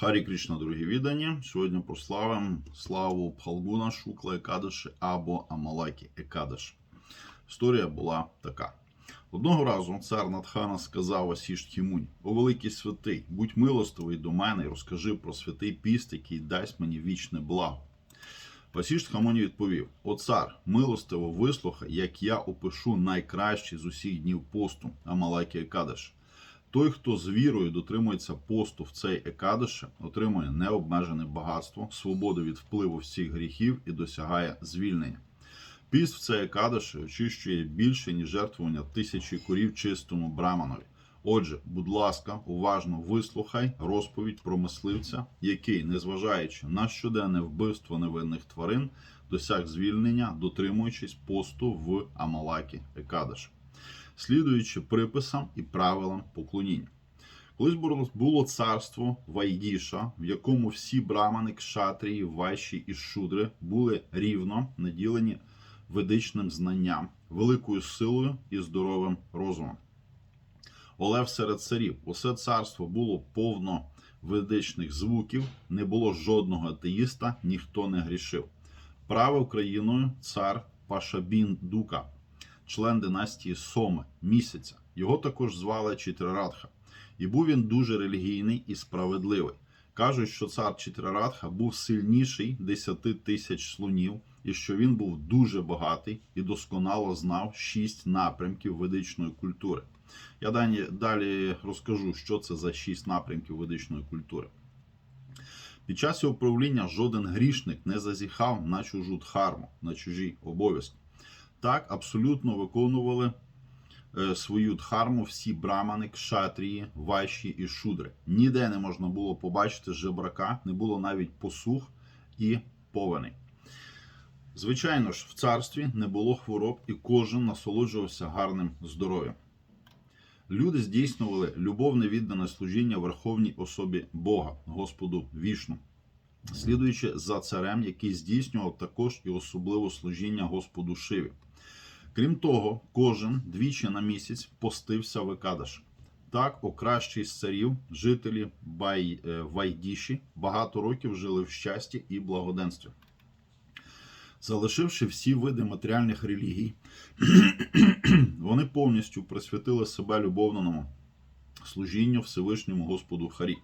Харі Кришна, дорогі віддані. Сьогодні прославимо славу Пхалгуна Шукла Екадаші або Амалакі Екадаш. Історія була така. Одного разу цар Надхана сказав Асіштхімунь, О великий святий, будь милостивий до мене і розкажи про святий піст, який дасть мені вічне благо. Васішт Хамоні відповів: О цар, милостиво вислухай, як я опишу найкращий з усіх днів посту Амалакі Екадаш. Той, хто з вірою дотримується посту в цей Екадаші, отримує необмежене багатство, свободу від впливу всіх гріхів і досягає звільнення. Піст в цей Екадаші очищує більше, ніж жертвування тисячі корів чистому браманові. Отже, будь ласка, уважно вислухай розповідь про мисливця, який, незважаючи на щоденне вбивство невинних тварин, досяг звільнення, дотримуючись посту в Амалакі Екадаші слідуючи приписам і правилам поклоніння. Колись було- царство Вайдіша, в якому всі брамани, кшатрії, вайші і шудри були рівно наділені ведичним знанням, великою силою і здоровим розумом. Олев серед царів. Усе царство було повно ведичних звуків, не було жодного атеїста, ніхто не грішив. Правив країною цар Пашабін Дука, член династії Соми місяця. Його також звали Чітрарадха. І був він дуже релігійний і справедливий. Кажуть, що цар Чітрарадха був сильніший 10 тисяч слонів, і що він був дуже багатий і досконало знав шість напрямків ведичної культури. Я дані, далі розкажу, що це за шість напрямків ведичної культури. Під час його правління жоден грішник не зазіхав на чужу дхарму, на чужі обов'язки. Так абсолютно виконували е, свою дхарму всі брамани, кшатрії, вайші і шудри. Ніде не можна було побачити жебрака, не було навіть посух і повеней. Звичайно ж, в царстві не було хвороб, і кожен насолоджувався гарним здоров'ям. Люди здійснювали любовне віддане служіння Верховній особі Бога, Господу Вішну, слідуючи за царем, який здійснював також і особливе служіння Господу Шиві. Крім того, кожен двічі на місяць постився в Екадаш. Так, о кращий з царів, жителі Бай, е, Вайдіші багато років жили в щасті і благоденстві. Залишивши всі види матеріальних релігій, вони повністю присвятили себе любовному служінню Всевишньому Господу Харі.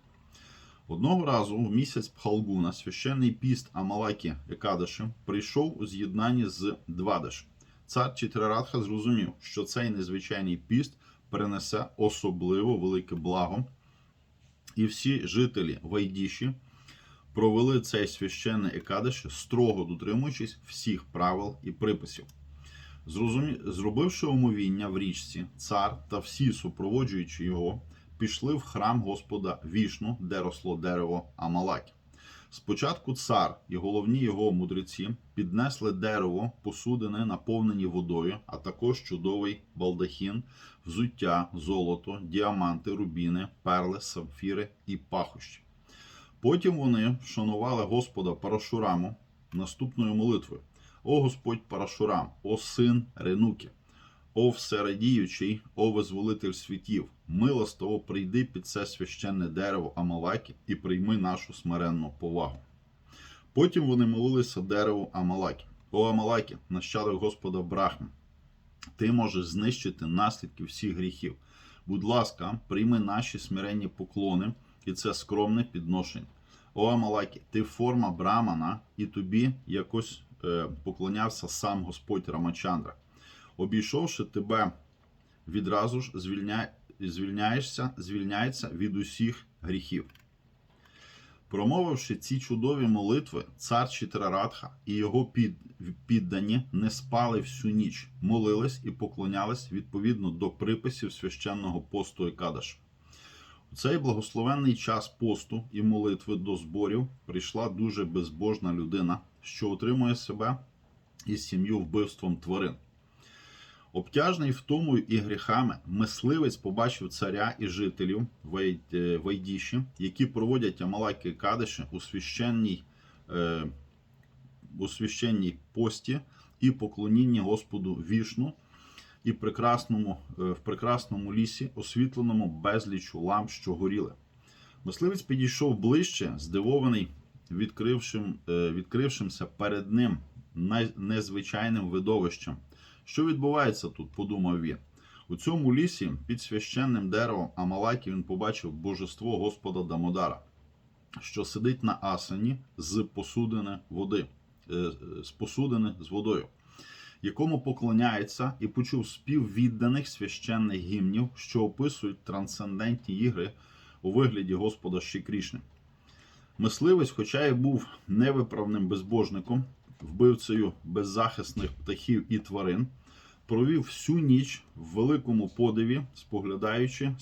Одного разу в місяць Пхалгуна священний піст Амалакі Екадаші прийшов у з'єднанні з Двадаш. Цар Чітрарадха зрозумів, що цей незвичайний піст перенесе особливо велике благо, і всі жителі Вайдіші провели цей священний Екадаші, строго дотримуючись всіх правил і приписів. Зрозумі... Зробивши омовіння в річці, цар та всі супроводжуючи його, пішли в храм Господа Вішну, де росло дерево Амалакі. Спочатку цар і головні його мудреці піднесли дерево, посудини, наповнені водою, а також чудовий балдахін, взуття, золото, діаманти, рубіни, перли, сапфіри і пахощі. Потім вони вшанували Господа Парашураму наступною молитвою: О Господь Парашурам, о син Ренуки, о всерадіючий, о визволитель світів, милостово прийди під це священне дерево Амалакі і прийми нашу смиренну повагу. Потім вони молилися дереву Амалакі. О Амалакі, нащадок Господа Брахми, ти можеш знищити наслідки всіх гріхів. Будь ласка, прийми наші смиренні поклони і це скромне підношення. О Амалакі, ти форма Брамана, і тобі якось е, поклонявся сам Господь Рамачандра. Обійшовши тебе, відразу ж звільня... звільняєшся, звільняється від усіх гріхів. Промовивши ці чудові молитви, цар Читрарадха і його під... піддані не спали всю ніч, молились і поклонялись відповідно до приписів священного посту Екадаш. У цей благословенний час посту і молитви до зборів прийшла дуже безбожна людина, що утримує себе і сім'ю вбивством тварин. Обтяжений втомою і гріхами, мисливець побачив царя і жителів е, Вайдіші, які проводять Амалаки Кадиші у священній, е, у священній пості і поклонінні Господу Вішну, і прекрасному, е, в прекрасному лісі, освітленому безлічу ламп, що горіли. Мисливець підійшов ближче, здивований відкрившим, е, відкрившимся перед ним най- незвичайним видовищем. Що відбувається тут, подумав він. У цьому лісі під священним деревом Амалакі він побачив божество Господа Дамодара, що сидить на асані з посудини води, е, з посудини з водою, якому поклоняється і почув спів відданих священних гімнів, що описують трансцендентні ігри у вигляді Господа Ші Мисливець, хоча й був невиправним безбожником, вбивцею беззахисних птахів і тварин, провів всю ніч в великому подиві, споглядаючи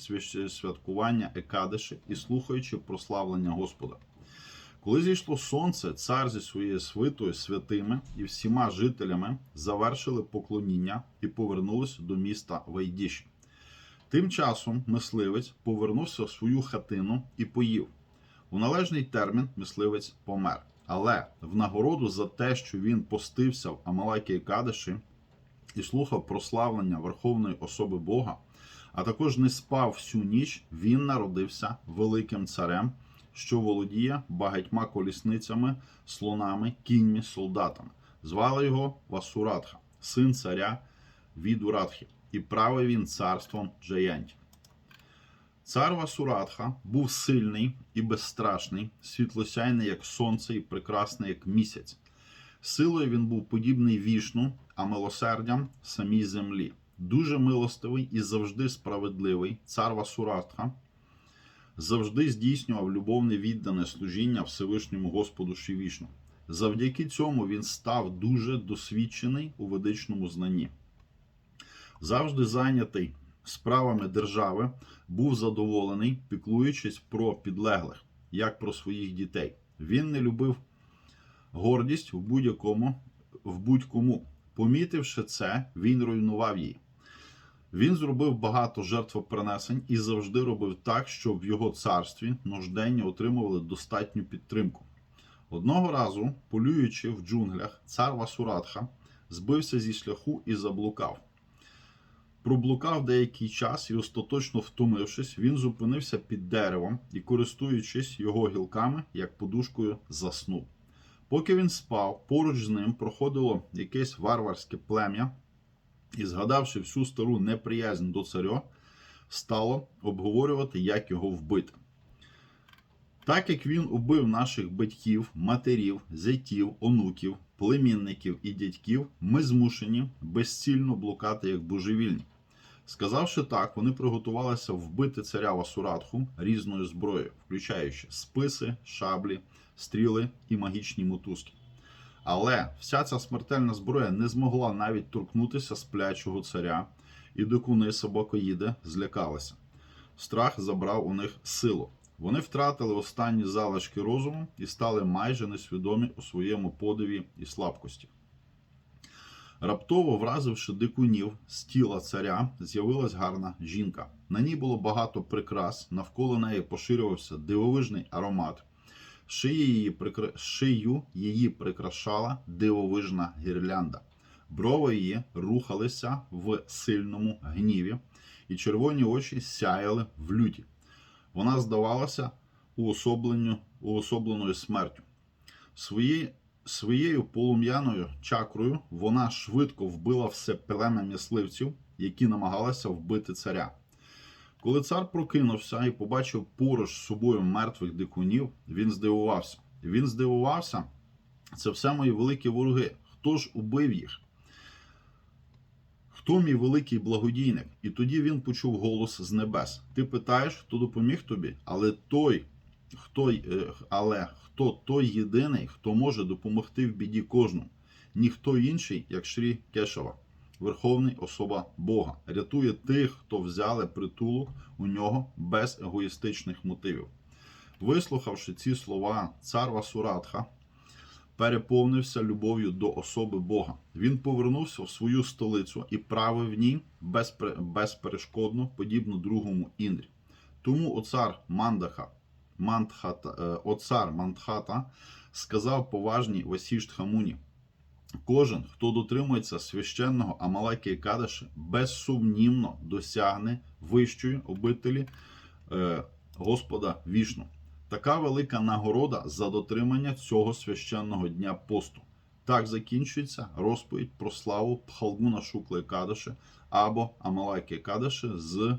святкування Екадиші і слухаючи прославлення Господа. Коли зійшло сонце, цар зі своєю свитою, святими і всіма жителями завершили поклоніння і повернулися до міста Вайдіші. Тим часом мисливець повернувся в свою хатину і поїв. У належний термін мисливець помер. Але в нагороду за те, що він постився в Амалакі Кадиші і слухав прославлення Верховної особи Бога, а також не спав всю ніч, він народився великим царем, що володіє багатьма колісницями, слонами, кіньми, солдатами. Звали його Васуратха, син царя Відурадхи, і правив він царством Джаянті. Цар Васуратха був сильний і безстрашний, світлосяйний, як сонце, і прекрасний, як місяць. Силою він був подібний вішну, а милосердям самій землі. Дуже милостивий і завжди справедливий. Цар Васуратха завжди здійснював любовне віддане служіння Всевишньому Господу Шивішну. Завдяки цьому він став дуже досвідчений у ведичному знанні. Завжди зайнятий справами держави, був задоволений, піклуючись про підлеглих, як про своїх дітей. Він не любив гордість в будь-якому, в будь-кому. Помітивши це, він руйнував її. Він зробив багато жертвопринесень і завжди робив так, щоб в його царстві нужденні отримували достатню підтримку. Одного разу, полюючи в джунглях, цар Васуратха збився зі шляху і заблукав. Проблукав деякий час і, остаточно втомившись, він зупинився під деревом і, користуючись його гілками, як подушкою, заснув. Поки він спав, поруч з ним проходило якесь варварське плем'я, і, згадавши всю стару неприязнь до царя, стало обговорювати, як його вбити. Так як він убив наших батьків, матерів, зятів, онуків, племінників і дядьків, ми змушені безцільно блукати як божевільні. Сказавши так, вони приготувалися вбити царя Васуратху різною зброєю, включаючи списи, шаблі, стріли і магічні мотузки. Але вся ця смертельна зброя не змогла навіть торкнутися сплячого царя, і дикуни собакоїди злякалися. Страх забрав у них силу. Вони втратили останні залишки розуму і стали майже несвідомі у своєму подиві і слабкості. Раптово вразивши дикунів з тіла царя, з'явилась гарна жінка. На ній було багато прикрас, навколо неї поширювався дивовижний аромат. Шиї її прикра... Шию її прикрашала дивовижна гірлянда. Брови її рухалися в сильному гніві, і червоні очі сяяли в люті. Вона здавалася уособленою смертю. Свої, своєю полум'яною чакрою вона швидко вбила все плем'я мисливців, які намагалися вбити царя. Коли цар прокинувся і побачив поруч з собою мертвих дикунів, він здивувався. Він здивувався, це все мої великі вороги. Хто ж убив їх? Хто мій великий благодійник? І тоді він почув голос з небес. Ти питаєш, хто допоміг тобі, але той, хто, е, але хто той єдиний, хто може допомогти в біді кожному, ніхто інший, як Шрі Кешава, Верховний особа Бога, рятує тих, хто взяли притулок у нього без егоїстичних мотивів. Вислухавши ці слова, цар Васуратха переповнився любов'ю до особи Бога. Він повернувся в свою столицю і правив в ній безперешкодно, подібно другому Індрі. Тому оцар Мандаха, Мандхата, е, оцар Мандхата сказав поважній Васіштхамуні, Кожен, хто дотримується священного Амалекі Кадаші, безсумнівно досягне вищої обителі е, Господа Вішну. Така велика нагорода за дотримання цього священного дня посту. Так закінчується розповідь про славу Пхалгуна Шукли Кадаши або Амалайки Кадаши з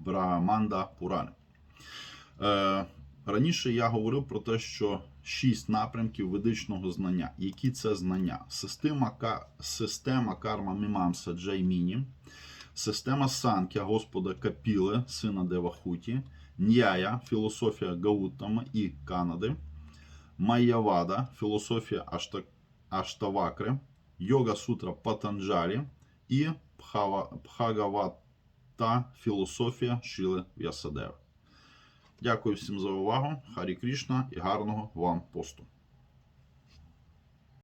Браманда Пурани. Е, раніше я говорив про те, що шість напрямків ведичного знання. Які це знання? Система, система карма Мімамса Джайміні, система Санкя Господа Капіле, сина Девахуті, Ньяя, філософія Гаутама і Канади, Майявада, філософія Ашта, Аштавакри, Йога Сутра Патанджалі і Пхагавата, філософія Шіли В'ясадева. Дякую всім за увагу. Харі Крішна і гарного вам посту.